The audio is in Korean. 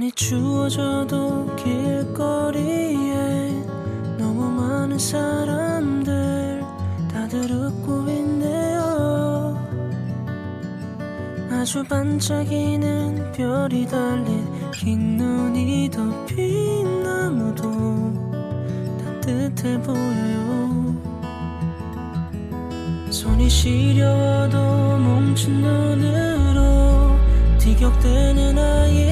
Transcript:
많이 추워져도 길거리에 너무 많은 사람들 다들 웃고 있네요. 아주 반짝이는 별이 달린 긴 눈이 덮인 나무도 따뜻해 보여요. 손이 시려워도 뭉친 눈으로 뒤격대는 아이